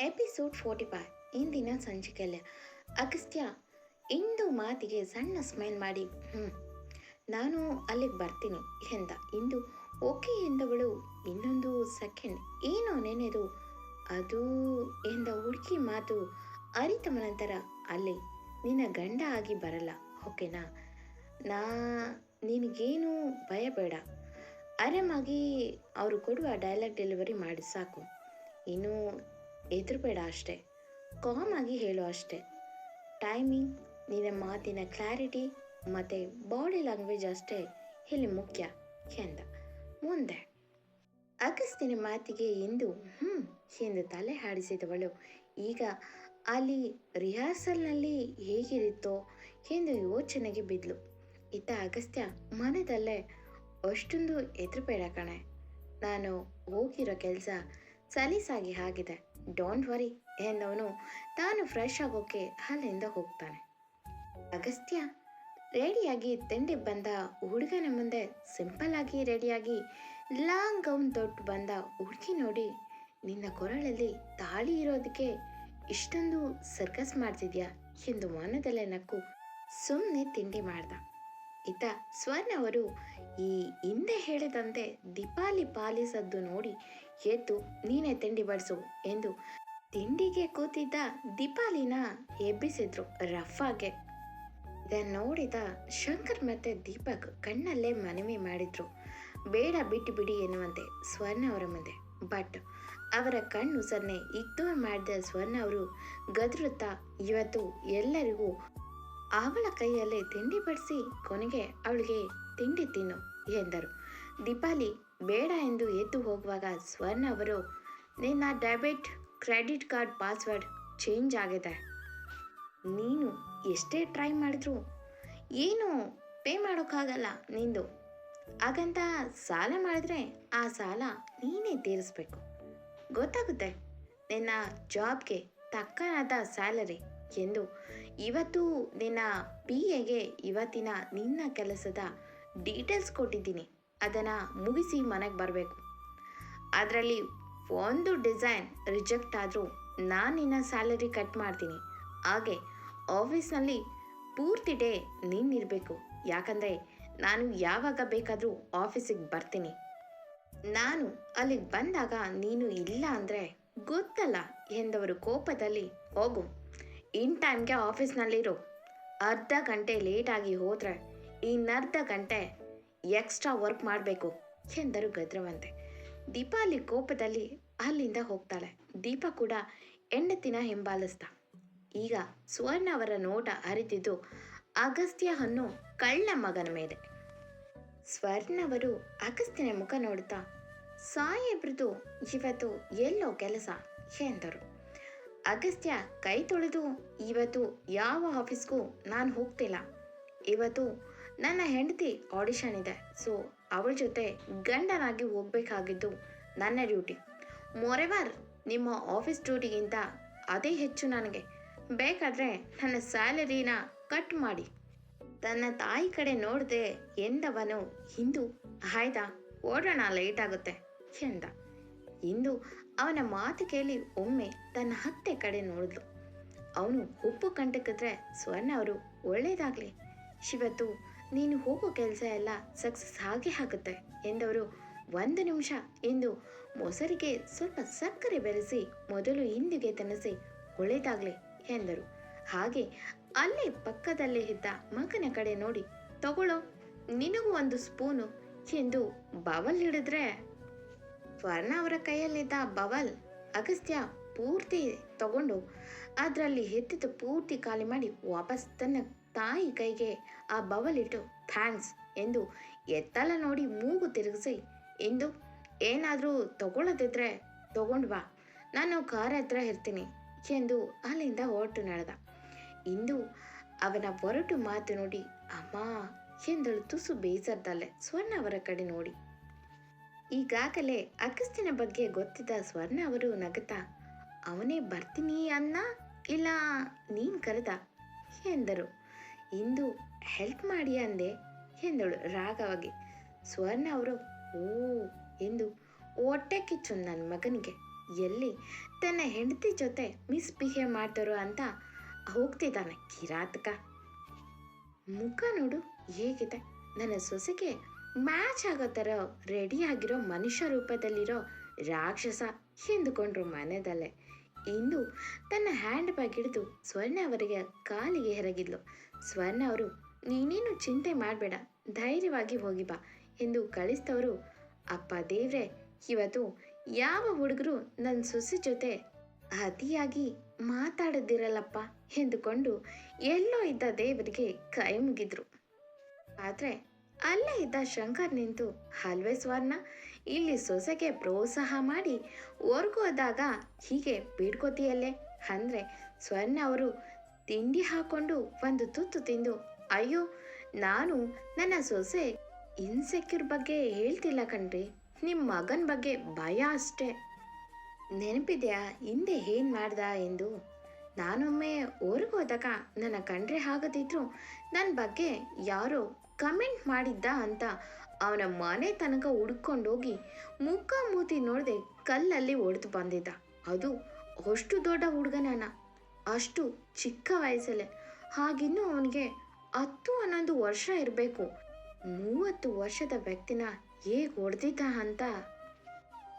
Episode forty five ಇಂದಿನ ಸಂಚಿಕೆಯಲ್ಲಿ. ಅಗಸ್ತ್ಯ, ಇಂದು ಮಾತಿಗೆ ಸಣ್ಣ ಸ್ಮೈಲ್ ಮಾಡಿ ಹ್ಞೂ ನಾನು ಅಲ್ಲಿಗೆ ಬರ್ತೀನಿ ಎಂದ. ಇಂದು ಓಕೆ ಎಂದವಳು ಇನ್ನೊಂದು ಸೆಕೆಂಡ್ ಏನೋ ನೆನೆದು, ಅದು ಎಂದ ಹುಡುಕಿ ಮಾತು ಅರಿತ ನಂತರ, ಅಲ್ಲಿ, ನಿನ್ನ ಗಂಡ ಆಗಿ ಬರಲ್ಲ, ಓಕೆನಾ? ನಾ, ನಿನಗೇನು ಭಯ ಬೇಡ. ಆರಾಮಾಗಿ ಅವರು ಕೊಡುವ ಡೈಲಾಗ್ ಡೆಲಿವರಿ ಮಾಡಿ, ಸಾಕು. ಇನ್ನು ಹೆದರ್ಬೇಡ ಅಷ್ಟೇ. ಕಾಮ್ ಆಗಿ ಹೇಳು ಅಷ್ಟೇ. ಟೈಮಿಂಗ್ ನಿನ್ನ ಮಾತಿನ ಕ್ಲಾರಿಟಿ ಮತ್ತು ಬಾಡಿ ಲ್ಯಾಂಗ್ವೇಜ್ ಅಷ್ಟೇ ಇಲ್ಲಿ ಮುಖ್ಯ ಎಂದ. ಮುಂದೆ ಅಗಸ್ತಿನ ಮಾತಿಗೆ ಎಂದು ಹ್ಞೂ ಎಂದು ತಲೆ ಹಾಡಿಸಿದವಳು. ಈಗ ಅಲ್ಲಿ ರಿಹರ್ಸಲ್ನಲ್ಲಿ ಹೇಗಿರುತ್ತೋ ಎಂದು ಯೋಚನೆಗೆ ಬಿದ್ಲು. ಇತ್ತ ಅಗಸ್ತ್ಯ ಮನದಲ್ಲೇ, ಅಷ್ಟೊಂದು ಹೆದರಬೇಡ ಕಣೆ. ನಾನು ಹೋಗಿರೋ ಕೆಲಸ ಸಲೀಸಾಗಿ ಆಗಿದೆ. ಡೋಂಟ್ ವರಿ ಎಂದವನು ತಾನು ಫ್ರೆಶ್ ಆಗೋಕೆ ಅಲ್ಲಿಂದ ಹೋಗ್ತಾನೆ. ಅಗಸ್ತ್ಯ ರೆಡಿಯಾಗಿ ತಿಂಡಿ ಬಂದ ಹುಡುಗನ ಮುಂದೆ ಸಿಂಪಲ್ ಆಗಿ ರೆಡಿಯಾಗಿ ಲಾಂಗ್ ಗೌನ್ ತೊಟ್ಟು ಬಂದ ಹುಡುಗಿ ನೋಡಿ, ನಿನ್ನ ಕೊರಳಲ್ಲಿ ತಾಳಿ ಇರೋದಕ್ಕೆ ಇಷ್ಟೊಂದು ಸರ್ಕಸ್ ಮಾಡ್ತಿದ್ಯಾ ಎಂದು ಮನದಲ್ಲೇ ನಕ್ಕು ಸುಮ್ಮನೆ ತಿಂಡಿ ಮಾಡ್ದ. ಇತ್ತ ಸ್ವರ್ಣ ಅವರು ಈ ಹಿಂದೆ ಹೇಳಿದಂತೆ ದೀಪಾಲಿ ಪಾಲಿಸದ್ದು ನೋಡಿ ಎದ್ದು ನೀನೇ ತಿಂಡಿ ಬಡಿಸು ಎಂದು ತಿಂಡಿಗೆ ಕೂತಿದ್ದ ದೀಪಾಲಿನ ಎಬ್ಬಿಸಿದ್ರು ರಫಾಗೆ ಇದನ್ನು ನೋಡಿದ ಶಂಕರ್ ಮತ್ತೆ ದೀಪಕ್ ಕಣ್ಣಲ್ಲೇ ಮನವಿ ಮಾಡಿದ್ರು. ಬೇಡ, ಬಿಟ್ಟು ಬಿಡಿ ಎನ್ನುವಂತೆ ಸ್ವರ್ಣ ಅವರ ಮುಂದೆ. ಬಟ್ ಅವರ ಕಣ್ಣು ಸನ್ನೆ ಇಗ್ನೋರ್ ಮಾಡಿದ ಸ್ವರ್ಣ ಅವರು ಗದರುತ್ತಾ ಇವತ್ತು ಎಲ್ಲರಿಗೂ ಅವಳ ಕೈಯಲ್ಲೇ ತಿಂಡಿ ಬಡಿಸಿ ಕೊನೆಗೆ ಅವಳಿಗೆ ತಿಂಡಿ ತಿನ್ನು ಎಂದರು. ದೀಪಾಲಿ ಬೇಡ ಎಂದು ಎದ್ದು ಹೋಗುವಾಗ ಸ್ವರ್ಣ ಅವರು, ನಿನ್ನ debit, credit card password change ಆಗಿದೆ. ನೀನು ಎಷ್ಟೇ ಟ್ರೈ ಮಾಡಿದ್ರು ಏನು ಪೇ ಮಾಡೋಕ್ಕಾಗಲ್ಲ ನಿಂದು. ಹಾಗಂತ ಸಾಲ ಮಾಡಿದ್ರೆ ಆ ಸಾಲ ನೀನೇ ತೀರಿಸ್ಬೇಕು. ಗೊತ್ತಾಗುತ್ತೆ ನಿನ್ನ ಜಾಬ್ಗೆ ತಕ್ಕನಾದ ಸ್ಯಾಲರಿ ಎಂದು ಇವತ್ತು ನಿನ್ನ ಪಿ ಎಗೆ ಇವತ್ತಿನ ನಿನ್ನ ಕೆಲಸದ ಡೀಟೇಲ್ಸ್ ಕೊಟ್ಟಿದ್ದೀನಿ. ಅದನ್ನು ಮುಗಿಸಿ ಮನೆಗೆ ಬರಬೇಕು. ಅದರಲ್ಲಿ ಒಂದು ಡಿಸೈನ್ ರಿಜೆಕ್ಟ್ ಆದರೂ ನಾನು ನಿನ್ನ ಸ್ಯಾಲರಿ ಕಟ್ ಮಾಡ್ತೀನಿ. ಹಾಗೆ ಆಫೀಸ್ನಲ್ಲಿ ಪೂರ್ತಿ ಡೇ ನೀನಿರಬೇಕು ಯಾಕಂದರೆ ನಾನು ಯಾವಾಗ ಬೇಕಾದರೂ ಆಫೀಸಿಗೆ ಬರ್ತೀನಿ. ನಾನು ಅಲ್ಲಿಗೆ ಬಂದಾಗ ನೀನು ಇಲ್ಲ ಅಂದರೆ ಗೊತ್ತಲ್ಲ ಎಂದವರು ಕೋಪದಲ್ಲಿ ಹೋಗು. ಇನ್ ಟೈಮ್ಗೆ ಆಫೀಸ್ನಲ್ಲಿರು. ಅರ್ಧ ಗಂಟೆ ಲೇಟಾಗಿ ಹೋದರೆ ಇನ್ನರ್ಧ ಗಂಟೆ ಎಕ್ಸ್ಟ್ರಾ ವರ್ಕ್ ಮಾಡಬೇಕು ಎಂದರು ಗದ್ರವಂತೆ. ದೀಪಾಲಿ ಕೋಪದಲ್ಲಿ ಅಲ್ಲಿಂದ ಹೋಗ್ತಾಳೆ. ದೀಪ ಕೂಡ ಹೆಂಡತಿನ ಹಿಂಬಾಲಿಸ್ತಾ ಈಗ ಸುವರ್ಣ ಅವರ ನೋಟ ಅರಿತಿದ್ದು ಅಗಸ್ತ್ಯ ಹನ್ನು ಕಳ್ಳ ಮಗನ ಮೇಲೆ. ಸ್ವರ್ಣವರು ಅಗಸ್ತ್ಯನ ಮುಖ ನೋಡುತ್ತಾ ಸಾಹೇಬ್ರದು ಇವತ್ತು ಎಲ್ಲೋ ಕೆಲಸ, ಎಂದರು. ಅಗಸ್ತ್ಯ ಕೈ ತೊಳೆದು, ಇವತ್ತು ಯಾವ ಆಫೀಸ್ಗೂ ನಾನು ಹೋಗ್ತಿಲ್ಲ. ಇವತ್ತು ನನ್ನ ಹೆಂಡತಿ ಆಡಿಷನ್ ಇದೆ. ಸೊ ಅವಳ ಜೊತೆ ಗಂಡನಾಗಿ ಹೋಗಬೇಕಾಗಿದ್ದು ನನ್ನ ಡ್ಯೂಟಿ ಮೊರೆವರ್ ನಿಮ್ಮ ಆಫೀಸ್ ಡ್ಯೂಟಿಗಿಂತ ಅದೇ ಹೆಚ್ಚು ನನಗೆ. ಬೇಕಾದರೆ ನನ್ನ ಸ್ಯಾಲರಿನ ಕಟ್ ಮಾಡಿ. ತನ್ನ ತಾಯಿ ಕಡೆ ನೋಡದೆ ಎಂದವನು ಹಿಂದೂ. ಆಯ್ತಾ, ಓಡೋಣ ಲೇಟ್ ಆಗುತ್ತೆ, ಎಂದ. ಇಂದು ಅವನ ಮಾತು ಕೇಳಿ ಒಮ್ಮೆ ತನ್ನ ಹತ್ತೆ ಕಡೆ ನೋಡಿದ್ಲು. ಅವನು ಉಪ್ಪು ಕಂಟಕಿದ್ರೆ ಸ್ವರ್ಣ ಅವರು, ಒಳ್ಳೇದಾಗ್ಲಿ. ಶಿವತ್ತು, ನೀನು ಹೋಗೋ ಕೆಲಸ ಎಲ್ಲ ಸಕ್ಸಸ್ ಆಗೇ ಆಗುತ್ತೆ ಎಂದವರು ಒಂದು ನಿಮಿಷ ಎಂದು ಮೊಸರಿಗೆ ಸ್ವಲ್ಪ ಸಕ್ಕರೆ ಬೆರೆಸಿ ಮೊದಲು ಹಿಂದಿಗೆ ತನಸಿ ಒಳ್ಳೇದಾಗ್ಲಿ ಎಂದರು. ಹಾಗೆ ಅಲ್ಲೇ ಪಕ್ಕದಲ್ಲೇ ಇದ್ದ ಮಗನ ಕಡೆ ನೋಡಿ, ತಗೊಳ್ಳೋ, ನಿನಗೂ ಒಂದು ಸ್ಪೂನು ಎಂದು ಬವಲ್ ಹಿಡಿದ್ರೆ ಸ್ವರ್ಣ ಅವರ ಕೈಯಲ್ಲಿದ್ದ ಬವಲ್ ಅಗಸ್ತ್ಯ ಪೂರ್ತಿ ತಗೊಂಡು ಅದರಲ್ಲಿ ಎತ್ತಿದ್ದು ಪೂರ್ತಿ ಖಾಲಿ ಮಾಡಿ ವಾಪಸ್ ತನ್ನ ತಾಯಿ ಕೈಗೆ ಆ ಬವಲ್ ಇಟ್ಟು, ಥ್ಯಾಂಕ್ಸ್ ಎಂದು ಎತ್ತಲ ನೋಡಿ ಮೂಗು ತಿರುಗಿಸಿ ಎಂದು ಏನಾದರೂ ತಗೊಳ್ಳೋದಿದ್ರೆ ತಗೊಂಡು ಬಾ, ನಾನು ಕಾರ್ ಹತ್ರ ಇರ್ತೀನಿ ಎಂದು ಅಲ್ಲಿಂದ ಹೊರಟು ನಡೆದ. ಇಂದು ಅವನ ಹೊರಟು ಮಾತು ನೋಡಿ, ಅಮ್ಮ ಎಂದಳು ತುಸು ಬೇಸರದಲ್ಲೇ ಸ್ವರ್ಣ ಅವರ ಕಡೆ ನೋಡಿ. ಈಗಾಗಲೇ ಅಗಸ್ತಿನ ಬಗ್ಗೆ ಗೊತ್ತಿದ್ದ ಸ್ವರ್ಣ ಅವರು ನಗತ ಅವನೇ ಬರ್ತೀನಿ ಅನ್ನ? ಇಲ್ಲ, ನೀನು ಕರೆದ? ಎಂದರು. ಇಂದು ಹೆಲ್ಪ್ ಮಾಡಿ ಅಂದೆ, ಎಂದಳು ರಾಗವಾಗಿ ಸ್ವರ್ಣ ಅವರು, ಓ, ಎಂದು ಹೊಟ್ಟೆ ಕಿಚ್ಚು ನನ್ನ ಮಗನಿಗೆ, ಎಲ್ಲಿ ತನ್ನ ಹೆಂಡತಿ ಜೊತೆ ಮಿಸ್ಬಿಹೇವ್ ಮಾಡ್ತಾರೋ ಅಂತ ಹೋಗ್ತಿದ್ದಾನೆ ಕಿರಾತಕ. ಮುಖ ನೋಡು, ಹೇಗಿದೆ? ನನ್ನ ಸೊಸೆಗೆ ಮ್ಯಾಚ್ ಆಗೋ ಥರ ರೆಡಿ ಆಗಿರೋ ಮನುಷ್ಯ ರೂಪದಲ್ಲಿರೋ ರಾಕ್ಷಸ ಎಂದುಕೊಂಡ್ರು ಮನೆಯಲ್ಲೇ. ಇಂದು ತನ್ನ ಹ್ಯಾಂಡ್ ಬ್ಯಾಗ್ ಹಿಡಿದು ಸ್ವರ್ಣ ಅವರಿಗೆ ಕಾಲಿಗೆ ಹೆರಗಿದ್ಲು ಸ್ವರ್ಣ ಅವರು, ನೀನೇನು ಚಿಂತೆ ಮಾಡಬೇಡ, ಧೈರ್ಯವಾಗಿ ಹೋಗಿ ಬಾ ಎಂದು ಕಳಿಸ್ತವರು. ಅಪ್ಪ ದೇವ್ರೆ, ಇವತ್ತು ಯಾವ ಹುಡುಗರು ನನ್ನ ಸೊಸೆ ಜೊತೆ ಅತಿಯಾಗಿ ಮಾತಾಡದಿರಲ್ಲಪ್ಪ ಎಂದುಕೊಂಡು ಎಲ್ಲೋ ಇದ್ದ ದೇವರಿಗೆ ಕೈ ಮುಗಿದ್ರು. ಆದರೆ ಅಲ್ಲೇ ಇದ್ದ ಶಂಕರ್ ನಿಂತು ಹಲ್ವೆ ಸ್ವರ್ಣ ಇಲ್ಲಿ ಸೊಸೆಗೆ ಪ್ರೋತ್ಸಾಹ ಮಾಡಿ ಹೋದಾಗ ಹೀಗೆ ಬೀಡ್ಕೋತಿಯಲ್ಲೇ ಅಂದರೆ ಸ್ವರ್ಣ ಅವರು ತಿಂಡಿ ಹಾಕೊಂಡು ಒಂದು ತುತ್ತು ತಿಂದು, ಅಯ್ಯೋ, ನಾನು ನನ್ನ ಸೊಸೆ ಇನ್ಸೆಕ್ಯೂರ್ ಬಗ್ಗೆ ಹೇಳ್ತಿಲ್ಲ ಕಣ್ರಿ ನಿಮ್ಮ ಮಗನ ಬಗ್ಗೆ ಭಯ ಅಷ್ಟೇ. ನೆನಪಿದೆಯಾ, ಹಿಂದೆ ಏನು ಮಾಡ್ದ ಎಂದು? ನಾನೊಮ್ಮೆ ಊರಿಗೆ ಹೋದಾಗ ನನ್ನ ಕಂಡ್ರೆ ಆಗದಿದ್ರು ನನ್ನ ಬಗ್ಗೆ ಯಾರೋ ಕಮೆಂಟ್ ಮಾಡಿದ್ದ ಅಂತ ಅವನ ಮನೆ ತನಕ ಹುಡ್ಕೊಂಡೋಗಿ ಮುಖ ಮೂತಿ ನೋಡದೆ ಕಲ್ಲಲ್ಲಿ ಒಡೆದು ಬಂದಿದ್ದ. ಅದು ಅಷ್ಟು ದೊಡ್ಡ ಹುಡುಗನಾನ, ಅಷ್ಟು ಚಿಕ್ಕ ವಯಸ್ಸಲ್ಲೇ. ಹಾಗಿನ್ನೂ ಅವನಿಗೆ ಹತ್ತು ಹನ್ನೊಂದು ವರ್ಷ ಇರಬೇಕು. ಮೂವತ್ತು ವರ್ಷದ ವ್ಯಕ್ತಿನ ಹೇಗೆ ಹೊಡೆದಿದ್ದ ಅಂತ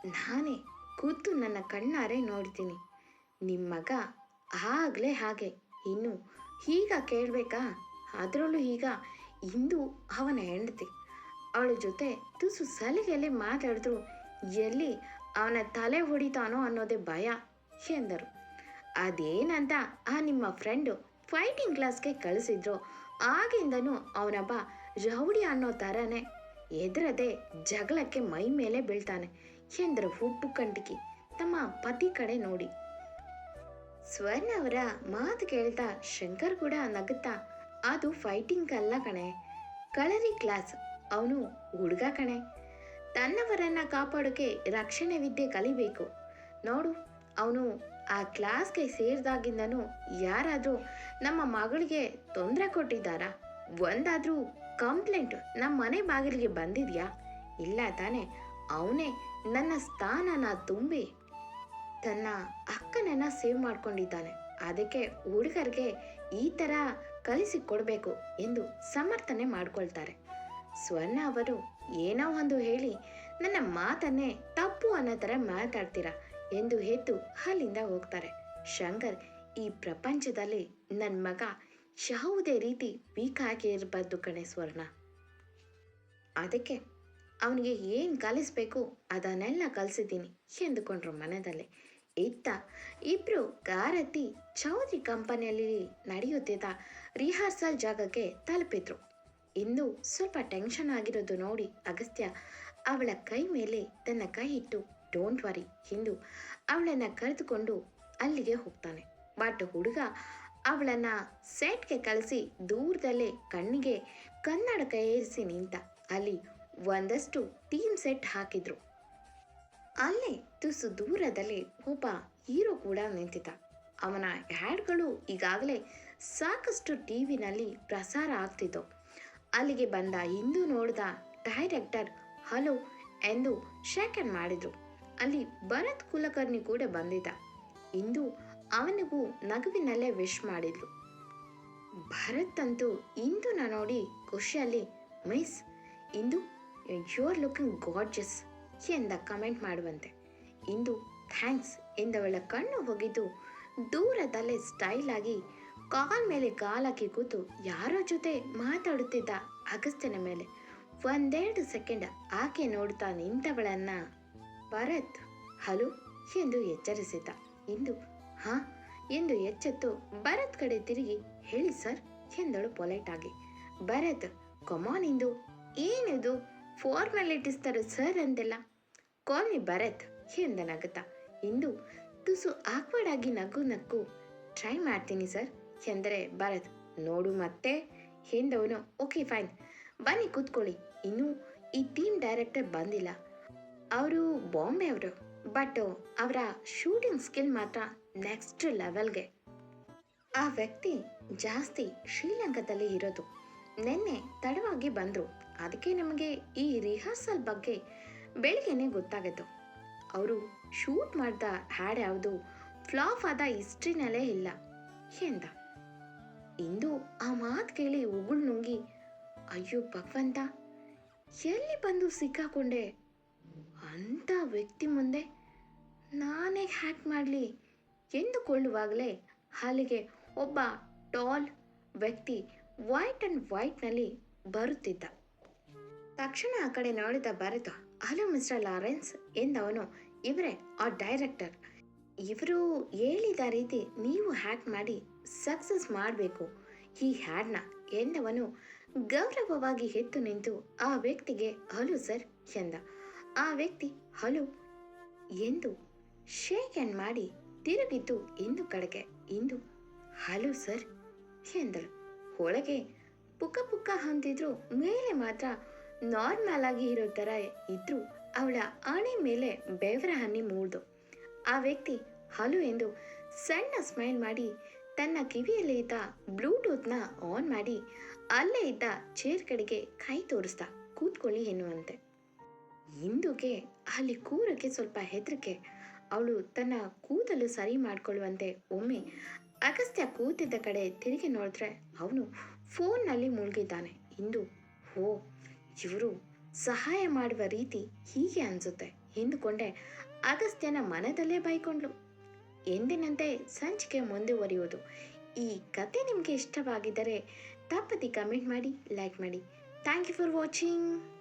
ನಾನೇ ಕೂತು ನನ್ನ ಕಣ್ಣಾರೆ ನೋಡ್ತೀನಿ. ನಿಮ್ಮ ಮಗ ಆಗಲೇ ಹಾಗೆ. ಇನ್ನು ಈಗ ಕೇಳಬೇಕಾ? ಅದರಲ್ಲೂ ಈಗ ಇಂದು ಅವನ ಹೆಂಡತಿ. ಅವಳ ಜೊತೆ ತುಸು ಸಲಿಗೆಯಲ್ಲಿ ಮಾತಾಡಿದ್ರು. ಎಲ್ಲಿ ಅವನ ತಲೆ ಹೊಡಿತಾನೋ ಅನ್ನೋದೇ ಭಯ ಎಂದರು. ಅದೇನಂತ ಆ ನಿಮ್ಮ ಫ್ರೆಂಡು ಫೈಟಿಂಗ್ ಕ್ಲಾಸ್ಗೆ ಕಳಿಸಿದ್ರು. ಆಗಿಂದನೂ ಅವನೊಬ್ಬ ರೌಡಿ ಅನ್ನೋ ಥರನೇ ಎದುರದೆ ಜಗಳಕ್ಕೆ ಮೈ ಮೇಲೆ ಬೀಳ್ತಾನೆ ಎಂದರು ಹುಪ್ಪು ಕಂಟಿಕಿ ತಮ್ಮ ಪತಿ ಕಡೆ ನೋಡಿ. ಸ್ವರ್ಣ ಅವರ ಮಾತು ಕೇಳ್ತಾ ಶಂಕರ್ ಕೂಡ ನಗುತ್ತಾ ಅದು ಫೈಟಿಂಗ್ ಅಲ್ಲ ಕಣೆ. ಕಳರಿ ಕ್ಲಾಸ್ ಅವನು ಹುಡುಗ ಕಣೆ. ತನ್ನವರನ್ನ ಕಾಪಾಡೋಕೆ ರಕ್ಷಣೆ ವಿದ್ಯೆ ಕಲಿಬೇಕು. ನೋಡು, ಅವನು ಆ ಕ್ಲಾಸ್ಗೆ ಸೇರಿದಾಗಿಂದನೂ ಯಾರಾದರೂ ನಮ್ಮ ಮಗಳಿಗೆ ತೊಂದರೆ ಕೊಟ್ಟಿದ್ದಾರಾ? ಒಂದಾದರೂ ಕಂಪ್ಲೇಂಟ್ ನಮ್ಮ ಮನೆ ಬಾಗಿಲಿಗೆ ಬಂದಿದ್ಯಾ? ಇಲ್ಲ ತಾನೆ, ಅವನೇ ನನ್ನ ಸ್ಥಾನನ ತುಂಬಿ ತನ್ನ ಅಕ್ಕನನ್ನ ಸೇವ್ ಮಾಡ್ಕೊಂಡಿದ್ದಾನೆ. ಅದಕ್ಕೆ ಹುಡುಗರಿಗೆ ಈ ಥರ ಕಲಿಸಿ ಕೊಡಬೇಕು ಎಂದು ಸಮರ್ಥನೆ ಮಾಡ್ಕೊಳ್ತಾರೆ. ಸ್ವರ್ಣ ಅವರು ಏನೋ ಒಂದು ಹೇಳಿ, ನನ್ನ ಮಾತನ್ನೇ ತಪ್ಪು ಅನ್ನೋ ಥರ ಮಾತಾಡ್ತೀರಾ ಎಂದು ಎದ್ದು ಅಲ್ಲಿಂದ ಹೋಗ್ತಾರೆ. ಶಂಕರ್, ಈ ಪ್ರಪಂಚದಲ್ಲಿ ನನ್ನ ಮಗ ಯಾವುದೇ ರೀತಿ ವೀಕ್ ಆಗಿ ಇರಬಾರ್ದು ಕಣೆ ಸ್ವರ್ಣ. ಅದಕ್ಕೆ ಅವನಿಗೆ ಏನು ಕಲಿಸ್ಬೇಕು ಅದನ್ನೆಲ್ಲ ಕಲಿಸಿದ್ದೀನಿ ಎಂದುಕೊಂಡ್ರು ಮನದಲ್ಲಿ. ಇತ್ತ ಇಬ್ರು ಕಾರತ್ತಿ ಚೌಧರಿ ಕಂಪನಿಯಲ್ಲಿ ನಡೆಯುತ್ತಿದ್ದ ರಿಹರ್ಸಲ್ ಜಾಗಕ್ಕೆ ತಲುಪಿದ್ರು. ಇಂದು ಸ್ವಲ್ಪ ಟೆನ್ಷನ್ ಆಗಿರೋದು ನೋಡಿ ಅಗಸ್ತ್ಯ ಅವಳ ಕೈ ಮೇಲೆ ತನ್ನ ಕೈ ಇಟ್ಟು ಡೋಂಟ್ ವರಿ ಎಂದು ಅವಳನ್ನು ಕರೆದುಕೊಂಡು ಅಲ್ಲಿಗೆ ಹೋಗ್ತಾನೆ. ಬಟ್ ಹುಡುಗ ಅವಳನ್ನ ಸೆಟ್ಗೆ ಕಳಿಸಿ ದೂರದಲ್ಲೇ ಕಣ್ಣಿಗೆ ಕನ್ನಡಕ ಏರಿಸಿ ನಿಂತ. ಅಲ್ಲಿ ಒಂದಷ್ಟು ಟೀಮ್ ಸೆಟ್ ಹಾಕಿದ್ರು. ಅಲ್ಲೇ ತುಸು ದೂರದಲ್ಲಿ ಒಬ್ಬ ಹೀರೋ ಕೂಡ ನಿಂತಿದ್ದ. ಅವನ ಹ್ಯಾಡ್ಗಳು ಈಗಾಗಲೇ ಸಾಕಷ್ಟು ಟಿ ವಿನಲ್ಲಿ ಪ್ರಸಾರ ಆಗ್ತಿತ್ತು. ಅಲ್ಲಿಗೆ ಬಂದ ಇಂದು ನೋಡಿದ ಡೈರೆಕ್ಟರ್ ಹಲೋ ಎಂದು ಶೇಖನ್ ಮಾಡಿದ್ರು. ಅಲ್ಲಿ ಭರತ್ ಕುಲಕರ್ಣಿ ಕೂಡ ಬಂದಿದ್ದ. ಇಂದು ಅವನಿಗೂ ನಗುವಿನಲ್ಲೇ ವಿಶ್ ಮಾಡಿದ್ಲು ಭರತ್ ಅಂತೂ ಇಂದುನ ನೋಡಿ ಖುಷಿಯಲ್ಲಿ miss Indu you are looking gorgeous ಎಂದ ಕಮೆಂಟ್ ಮಾಡುವಂತೆ. ಇಂದು ಥ್ಯಾಂಕ್ಸ್ ಎಂದವಳ ಕಣ್ಣು ಹೋಗಿದ್ದು ದೂರದಲ್ಲೇ ಸ್ಟೈಲ್ ಆಗಿ ಕಾಲ್ ಮೇಲೆ ಕಾಲಾಕಿ ಕೂತು ಯಾರೋ ಜೊತೆ ಮಾತಾಡುತ್ತಿದ್ದ ಅಗಸ್ತ್ಯನ ಮೇಲೆ. ಒಂದೆರಡು ಸೆಕೆಂಡ್ ಆಕೆ ನೋಡ್ತಾ ನಿಂತವಳನ್ನ ಭರತ್ ಹಲೋ ಎಂದು ಎಚ್ಚರಿಸಿದ್ದ. ಇಂದು, ಹಾ, ಎಂದು ಎಚ್ಚೆತ್ತು ಭರತ್ ಕಡೆ ತಿರುಗಿ, ಹೇಳಿ ಸರ್, ಎಂದಳು ಪೊಲೈಟ್ ಆಗಿ ಭರತ್ ಕಮಾನ್ ಇಂದು. ಏನಿದು? ಫಾರ್ಮಾಲಿಟೀಸ್ ತರ ಸರ್ ಅಂದೆಲ್ಲ ಕಾಲ್ನಿ ಭರತ್ ಎಂದ ನಗುತ್ತಾ. ಇಂದು ತುಸು ಆಕ್ವರ್ಡ್ ಆಗಿ ನಗು ನಕ್ಕು. ಟ್ರೈ ಮಾಡ್ತೀನಿ ಸರ್. ಎಂದರೆ ಭರತ್ ನೋಡು ಮತ್ತೆ ಎಂದವನು ಓಕೆ, ಫೈನ್. ಬನ್ನಿ, ಕೂತ್ಕೊಳ್ಳಿ. ಇನ್ನೂ ಈ ಟೀಮ್ ಡೈರೆಕ್ಟರ್ ಬಂದಿಲ್ಲ. ಅವರು ಬಾಂಬೆ ಅವರು. ಬಟ್ ಅವರ ಶೂಟಿಂಗ್ ಸ್ಕಿಲ್ ಮಾತ್ರ ನೆಕ್ಸ್ಟ್ ಲೆವೆಲ್ಗೆ ಆ ವ್ಯಕ್ತಿ ಜಾಸ್ತಿ ಶ್ರೀಲಂಕಾದಲ್ಲಿ ಇರೋದು. ನಿನ್ನೆ ತಡವಾಗಿ ಬಂದರು. ಅದಕ್ಕೆ ನಮಗೆ ಈ ರಿಹರ್ಸಲ್ ಬಗ್ಗೆ ಬೆಳಿಗ್ಗೆನೆ ಗೊತ್ತಾಗಿತ್ತು ಅವರು ಶೂಟ್ ಮಾಡಿದ ಹ್ಯಾಡ್ ಯಾವುದು ಫ್ಲಾಪ್ ಆದ ಹಿಸ್ಟ್ರಿನಲ್ಲೇ ಇಲ್ಲ. ಎಂದ? ಇಂದು ಆ ಮಾತು ಕೇಳಿ ಉಗುಳು ನುಂಗಿ, ಅಯ್ಯೋ ಭಗವಂತ, ಎಲ್ಲಿ ಬಂದು ಸಿಕ್ಕಾಕೊಂಡೆ? ಅಂಥ ವ್ಯಕ್ತಿ ಮುಂದೆ ನಾನೇ ಹ್ಯಾಕ್ ಮಾಡಲಿ ಎಂದುಕೊಳ್ಳುವಾಗಲೇ ಅಲ್ಲಿಗೆ ಒಬ್ಬ ಟಾಲ್ ವ್ಯಕ್ತಿ ವೈಟ್ ಅಂಡ್ ವೈಟ್ನಲ್ಲಿ ಬರುತ್ತಿದ್ದ. ತಕ್ಷಣ ಆ ಕಡೆ ನೋಡಿದ ಭರತ ಹಲೋ ಮಿಸ್ಟರ್ ಲಾರೆನ್ಸ್ ಎಂದವನು. ಇವರೇ ಆ ಡೈರೆಕ್ಟರ್. ಇವರು ಹೇಳಿದ ರೀತಿ ನೀವು ಹ್ಯಾಕ್ ಮಾಡಿ ಸಕ್ಸಸ್ ಮಾಡಬೇಕು. ಈ ಹ್ಯಾಡ್ನ ಎಂದವನು ಗೌರವವಾಗಿ ಎದ್ದು ನಿಂತು ಆ ವ್ಯಕ್ತಿಗೆ, ಹಲೋ ಸರ್, ಎಂದ. ಆ ವ್ಯಕ್ತಿ, ಹಲೋ, ಎಂದು ಶೇಕ್ ಹ್ಯಾಂಡ್ ಮಾಡಿ ತಿರುಗಿದ್ದು ಇಂದು ಕಡೆಗೆ, ಇಂದು ಹಲೋ ಸರ್, ಎಂದಳು. ಒಳಗೆ ಪುಕ್ಕ ಪುಕ್ಕ ಹೊಂದಿದ್ರು ಮೇಲೆ ಮಾತ್ರ ನಾರ್ಮಲ್ ಆಗಿ ಇರೋ ಥರ ಇದ್ರು. ಅವಳ ಆಣೆ ಮೇಲೆ ಬೆವರ ಹನಿ ಮೂಡ್ದು. ಆ ವ್ಯಕ್ತಿ ಹಲೋ ಎಂದು ಸಣ್ಣ ಸ್ಮೈಲ್ ಮಾಡಿ ತನ್ನ ಕಿವಿಯಲ್ಲಿ ಇದ್ದ ಬ್ಲೂಟೂತ್ನ ಆನ್ ಮಾಡಿ ಅಲ್ಲೇ ಇದ್ದ ಚೇರ್ ಕಡೆಗೆ ಕೈ ತೋರಿಸ್ದ ಕೂತ್ಕೊಳ್ಳಿ ಎನ್ನುವಂತೆ. ಇಂದುಗೆ ಅಲ್ಲಿ ಕೂರಕ್ಕೆ ಸ್ವಲ್ಪ ಹೆದರಿಕೆ. ಅವಳು ತನ್ನ ಕೂದಲು ಸರಿ ಮಾಡಿಕೊಳ್ಳುವಂತೆ ಒಮ್ಮೆ ಅಗಸ್ತ್ಯ ಕೂತಿದ್ದ ಕಡೆ ತಿರುಗಿ ನೋಡಿದ್ರೆ ಅವನು ಫೋನ್ನಲ್ಲಿ ಮುಳುಗಿದ್ದಾನೆ. ಇಂದು ಓ ಇವರು ಸಹಾಯ ಮಾಡುವ ರೀತಿ ಹೀಗೆ ಅನಿಸುತ್ತೆ ಎಂದುಕೊಂಡೆ ಅಗಸ್ತ್ಯನ ಮನದಲ್ಲೇ ಬೈಕೊಂಡ್ಲು. ಎಂದಿನಂತೆ ಸಂಚಿಕೆ ಮುಂದುವರಿಯುವುದು. ಈ ಕತೆ ನಿಮಗೆ ಇಷ್ಟವಾಗಿದ್ದರೆ ತಪ್ಪದಿ ಕಮೆಂಟ್ ಮಾಡಿ ಲೈಕ್ ಮಾಡಿ. Thank you for watching